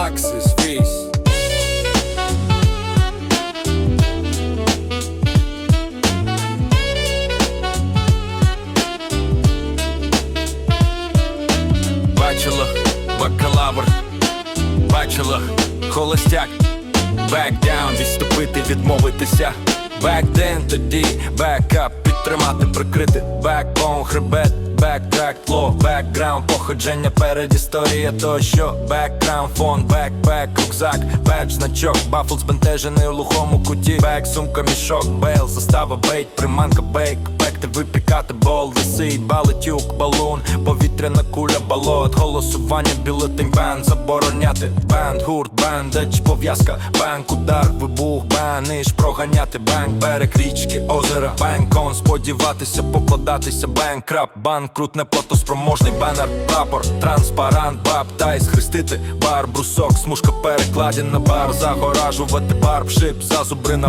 Axis Face Бачила, бакалавр, бачила, холостяк, down, відступити, відмовитися. Then, тоді, up, підтримати, прикрити, backbone, хребет, backtrack, ло, бекграунд, походження, перед історія тощо, бекграунд, фон, бекпек, рюкзак, бедж, значок, бафл збентежений у глухому куті, бек, сумка, мішок, бейл, застава, бейт, приманка, бейк, пекти, випікати, бол, висить, балетюк, балун, повітряна куля, балот, голосування, бюлетень, бен, забороняти, бенд, гурт, бендедж, пов'язка, бенк, удар, вибух, бениш, проганяти, бенк, берег, річки, озера, бенкон, сподіватися, покладатися, бенк, крап, банкрут, неплатоспроможний. Бенер, прапор, транспарант, баптайз, хрестити, бар, брусок, смужка перекладена, бар, загоражувати, барб, шип, зазубри на